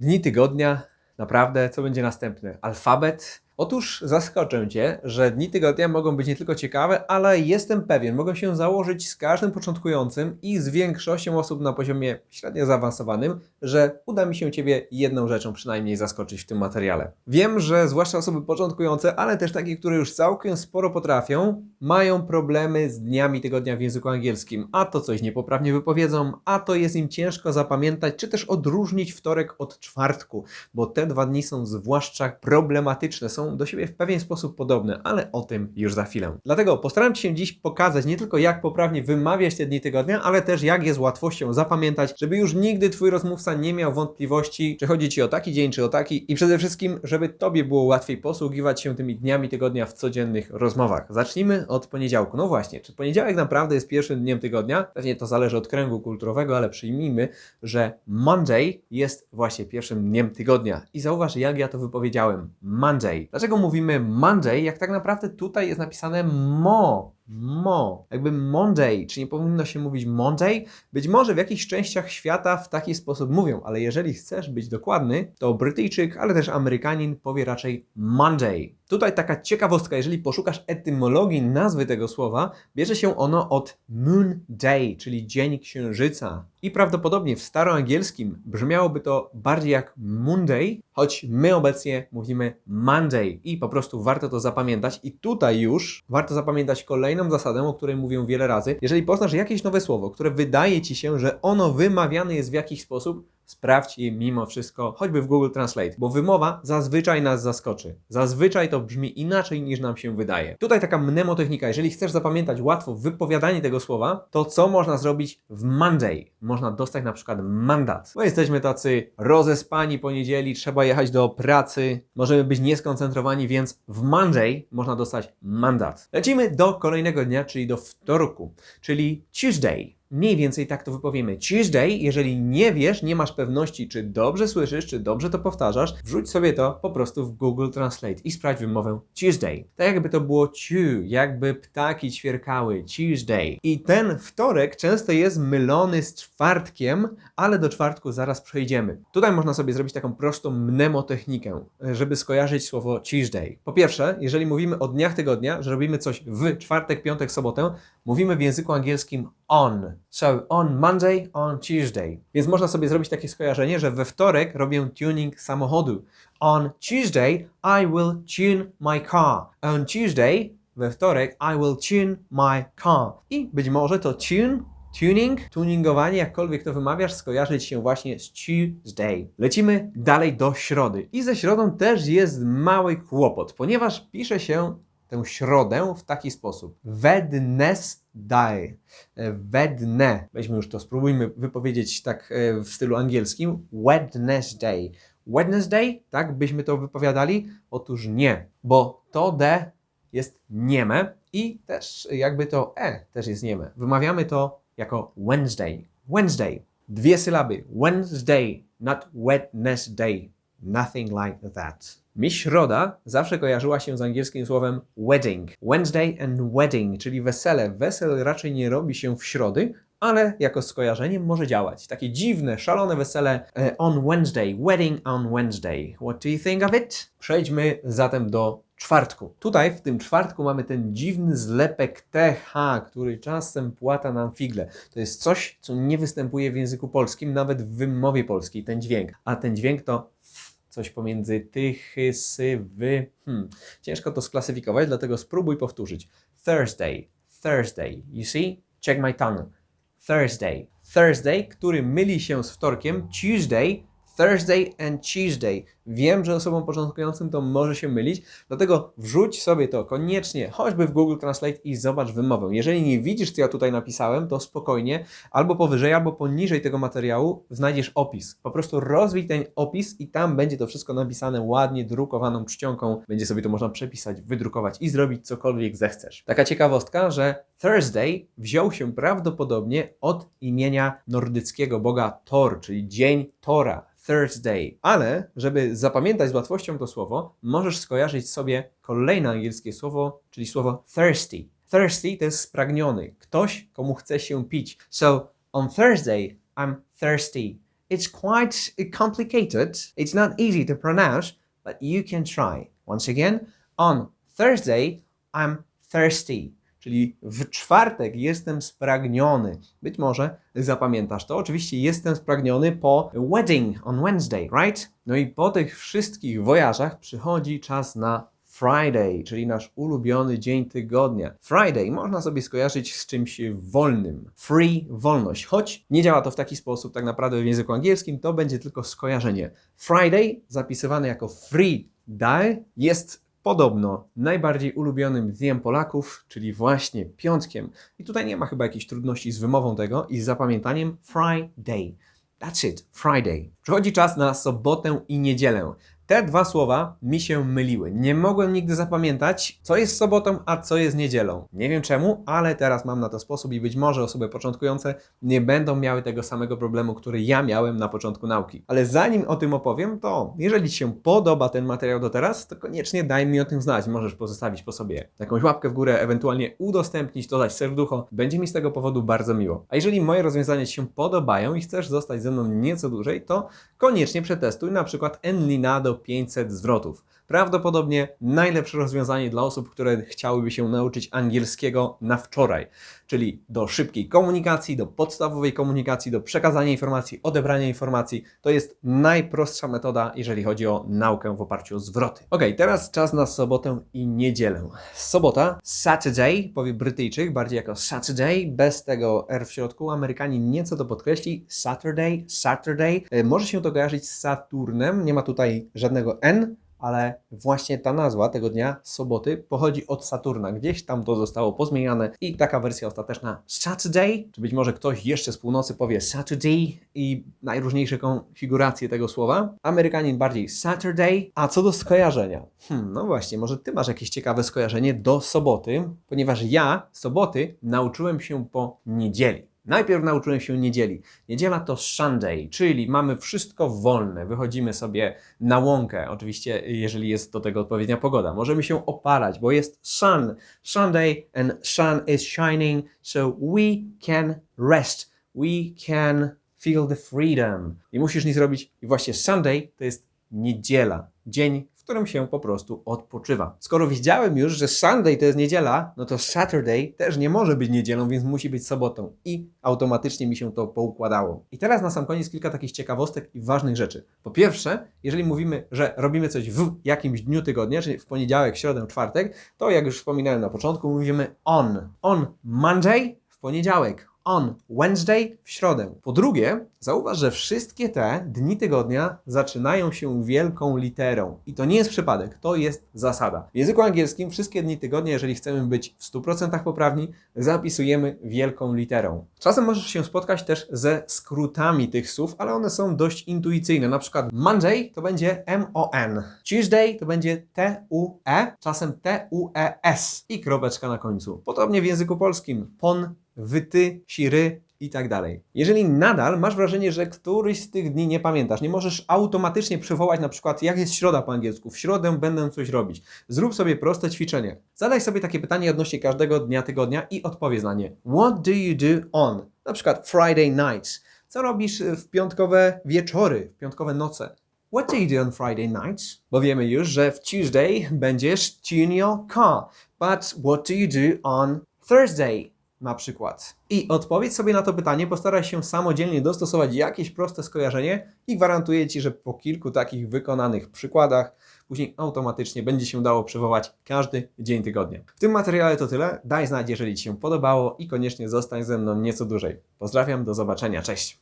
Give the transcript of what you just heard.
Dni tygodnia, naprawdę, co będzie następne? Alfabet? Otóż zaskoczę Cię, że dni tygodnia mogą być nie tylko ciekawe, ale jestem pewien, mogą się założyć z każdym początkującym i z większością osób na poziomie średnio zaawansowanym, że uda mi się Ciebie jedną rzeczą przynajmniej zaskoczyć w tym materiale. Wiem, że zwłaszcza osoby początkujące, ale też takie, które już całkiem sporo potrafią, mają problemy z dniami tygodnia w języku angielskim, a to coś niepoprawnie wypowiedzą, a to jest im ciężko zapamiętać, czy też odróżnić wtorek od czwartku, bo te dwa dni są zwłaszcza problematyczne, są do siebie w pewien sposób podobne, ale o tym już za chwilę. Dlatego postaram się dziś pokazać nie tylko jak poprawnie wymawiać te dni tygodnia, ale też jak je z łatwością zapamiętać, żeby już nigdy Twój rozmówca nie miał wątpliwości, czy chodzi Ci o taki dzień, czy o taki i przede wszystkim, żeby Tobie było łatwiej posługiwać się tymi dniami tygodnia w codziennych rozmowach. Zacznijmy od poniedziałku. No właśnie, czy poniedziałek naprawdę jest pierwszym dniem tygodnia? Pewnie to zależy od kręgu kulturowego, ale przyjmijmy, że Monday jest właśnie pierwszym dniem tygodnia. I zauważ, jak ja to wypowiedziałem. Monday. Dlaczego mówimy Monday, jak tak naprawdę tutaj jest napisane mo? Mo. Jakby Monday, czy nie powinno się mówić Monday? Być może w jakichś częściach świata w taki sposób mówią, ale jeżeli chcesz być dokładny, to Brytyjczyk, ale też Amerykanin powie raczej Monday. Tutaj taka ciekawostka, jeżeli poszukasz etymologii nazwy tego słowa, bierze się ono od Moon Day, czyli Dzień Księżyca. I prawdopodobnie w staroangielskim brzmiałoby to bardziej jak Monday, choć my obecnie mówimy Monday i po prostu warto to zapamiętać. I tutaj już warto zapamiętać kolejną zasadę, o której mówię wiele razy. Jeżeli poznasz jakieś nowe słowo, które wydaje Ci się, że ono wymawiane jest w jakiś sposób, sprawdź je mimo wszystko, choćby w Google Translate, bo wymowa zazwyczaj nas zaskoczy. Zazwyczaj to brzmi inaczej niż nam się wydaje. Tutaj taka mnemotechnika, jeżeli chcesz zapamiętać łatwo wypowiadanie tego słowa, to co można zrobić w Monday? Można dostać na przykład mandat. Bo jesteśmy tacy rozespani po niedzieli, trzeba jechać do pracy, możemy być nieskoncentrowani, więc w Monday można dostać mandat. Lecimy do kolejnego dnia, czyli do wtorku, czyli Tuesday. Mniej więcej tak to wypowiemy. Tuesday, jeżeli nie wiesz, nie masz pewności, czy dobrze słyszysz, czy dobrze to powtarzasz, wrzuć sobie to po prostu w Google Translate i sprawdź wymowę Tuesday. Tak jakby to było ciu, jakby ptaki ćwierkały. Tuesday. I ten wtorek często jest mylony z czwartkiem, ale do czwartku zaraz przejdziemy. Tutaj można sobie zrobić taką prostą mnemotechnikę, żeby skojarzyć słowo Tuesday. Po pierwsze, jeżeli mówimy o dniach tygodnia, że robimy coś w czwartek, piątek, sobotę, mówimy w języku angielskim on. So on Monday, on Tuesday. Więc można sobie zrobić takie skojarzenie, że we wtorek robię tuning samochodu. On Tuesday I will tune my car. On Tuesday, we wtorek, I will tune my car. I być może to tune Tuning, tuningowanie, jakkolwiek to wymawiasz, skojarzyć się właśnie z Tuesday. Lecimy dalej do środy. I ze środą też jest mały kłopot, ponieważ pisze się tę środę w taki sposób. Wednesday. E, Wedne. Weźmy już to, spróbujmy wypowiedzieć tak e, w stylu angielskim. Wednesday. Wednesday, tak byśmy to wypowiadali? Otóż nie, bo to D jest nieme i też jakby to E też jest nieme. Wymawiamy to jako Wednesday. Wednesday. Dwie sylaby. Wednesday, not Wednesday. Nothing like that. Mi środa zawsze kojarzyła się z angielskim słowem wedding. Wednesday and wedding, czyli wesele. Wesel raczej nie robi się w środy, ale jako skojarzenie może działać. Takie dziwne, szalone wesele e, on Wednesday, wedding on Wednesday. What do you think of it? Przejdźmy zatem do czwartku. Tutaj w tym czwartku mamy ten dziwny zlepek TH, który czasem płata nam figle. To jest coś, co nie występuje w języku polskim, nawet w wymowie polskiej, ten dźwięk. A ten dźwięk to coś pomiędzy tychy, sy, wy. Hmm. Ciężko to sklasyfikować, dlatego spróbuj powtórzyć. Thursday, Thursday. You see? Check my tongue. Thursday. Thursday, który myli się z wtorkiem. Tuesday, Thursday and Tuesday. Wiem, że osobom początkującym to może się mylić, dlatego wrzuć sobie to koniecznie, choćby w Google Translate i zobacz wymowę. Jeżeli nie widzisz, co ja tutaj napisałem, to spokojnie, albo powyżej, albo poniżej tego materiału znajdziesz opis. Po prostu rozwij ten opis i tam będzie to wszystko napisane ładnie, drukowaną czcionką. Będzie sobie to można przepisać, wydrukować i zrobić cokolwiek zechcesz. Taka ciekawostka, że Thursday wziął się prawdopodobnie od imienia nordyckiego boga Thor, czyli dzień Tora. Thursday. Ale, żeby zapamiętać z łatwością to słowo, możesz skojarzyć sobie kolejne angielskie słowo, czyli słowo thirsty. Thirsty to jest spragniony, ktoś, komu chce się pić. So, on Thursday I'm thirsty. It's quite complicated. It's not easy to pronounce, but you can try. Once again, on Thursday I'm thirsty. Czyli w czwartek jestem spragniony. Być może zapamiętasz to. Oczywiście jestem spragniony po wedding on Wednesday, right? No i po tych wszystkich wojażach przychodzi czas na Friday, czyli nasz ulubiony dzień tygodnia. Friday można sobie skojarzyć z czymś wolnym. Free, wolność. Choć nie działa to w taki sposób tak naprawdę w języku angielskim, to będzie tylko skojarzenie. Friday, zapisywany jako free day, jest podobno najbardziej ulubionym dniem Polaków, czyli właśnie piątkiem. I tutaj nie ma chyba jakichś trudności z wymową tego i z zapamiętaniem Friday. That's it, Friday. Przychodzi czas na sobotę i niedzielę. Te dwa słowa mi się myliły. Nie mogłem nigdy zapamiętać, co jest sobotą, a co jest niedzielą. Nie wiem czemu, ale teraz mam na to sposób i być może osoby początkujące nie będą miały tego samego problemu, który ja miałem na początku nauki. Ale zanim o tym opowiem, to jeżeli Ci się podoba ten materiał do teraz, to koniecznie daj mi o tym znać. Możesz pozostawić po sobie jakąś łapkę w górę, ewentualnie udostępnić, dodać serducho. Będzie mi z tego powodu bardzo miło. A jeżeli moje rozwiązania Ci się podobają i chcesz zostać ze mną nieco dłużej, to koniecznie przetestuj na przykład Enlina do 500 zwrotów. Prawdopodobnie najlepsze rozwiązanie dla osób, które chciałyby się nauczyć angielskiego na wczoraj, czyli do szybkiej komunikacji, do podstawowej komunikacji, do przekazania informacji, odebrania informacji. To jest najprostsza metoda, jeżeli chodzi o naukę w oparciu o zwroty. Ok, teraz czas na sobotę i niedzielę. Sobota, Saturday, powie Brytyjczyk, bardziej jako Saturday, bez tego R w środku. Amerykanin nieco to podkreśli. Saturday, Saturday. E, Może się to kojarzyć z Saturnem, nie ma tutaj żadnego N, ale właśnie ta nazwa tego dnia, soboty, pochodzi od Saturna. Gdzieś tam to zostało pozmieniane i taka wersja ostateczna Saturday, czy być może ktoś jeszcze z północy powie Saturday i najróżniejsze konfiguracje tego słowa. Amerykanin bardziej Saturday. A co do skojarzenia? Hmm, no właśnie, może ty masz jakieś ciekawe skojarzenie do soboty, ponieważ ja soboty nauczyłem się po niedzieli. Najpierw nauczyłem się niedzieli. Niedziela to Sunday, czyli mamy wszystko wolne. Wychodzimy sobie na łąkę, oczywiście, jeżeli jest do tego odpowiednia pogoda. Możemy się opalać, bo jest sun. Sunday and sun is shining, so we can rest. We can feel the freedom. Nie musisz nic robić. I właśnie Sunday to jest niedziela, dzień, którym się po prostu odpoczywa. Skoro wiedziałem już, że Sunday to jest niedziela, no to Saturday też nie może być niedzielą, więc musi być sobotą. I automatycznie mi się to poukładało. I teraz na sam koniec kilka takich ciekawostek i ważnych rzeczy. Po pierwsze, jeżeli mówimy, że robimy coś w jakimś dniu tygodnia, czyli w poniedziałek, środę, czwartek, to jak już wspominałem na początku, mówimy on. On Monday w poniedziałek, on Wednesday w środę. Po drugie, zauważ, że wszystkie te dni tygodnia zaczynają się wielką literą. I to nie jest przypadek, to jest zasada. W języku angielskim wszystkie dni tygodnia, jeżeli chcemy być w 100% poprawni, zapisujemy wielką literą. Czasem możesz się spotkać też ze skrótami tych słów, ale one są dość intuicyjne. Na przykład Monday to będzie M-O-N, Tuesday to będzie T-U-E, czasem T-U-E-S i kropeczka na końcu. Podobnie w języku polskim pon, wyty, siry i tak dalej. Jeżeli nadal masz wrażenie, że któryś z tych dni nie pamiętasz, nie możesz automatycznie przywołać na przykład jak jest środa po angielsku, w środę będę coś robić. Zrób sobie proste ćwiczenie. Zadaj sobie takie pytanie odnośnie każdego dnia tygodnia i odpowiedz na nie. What do you do on? Na przykład Friday nights. Co robisz w piątkowe wieczory, w piątkowe noce? What do you do on Friday nights? Bo wiemy już, że w Tuesday będziesz tune your car. But what do you do on Thursday? Na przykład. I odpowiedz sobie na to pytanie, postaraj się samodzielnie dostosować jakieś proste skojarzenie i gwarantuję Ci, że po kilku takich wykonanych przykładach później automatycznie będzie się dało przywołać każdy dzień tygodnia. W tym materiale to tyle. Daj znać, jeżeli Ci się podobało i koniecznie zostań ze mną nieco dłużej. Pozdrawiam, do zobaczenia, cześć!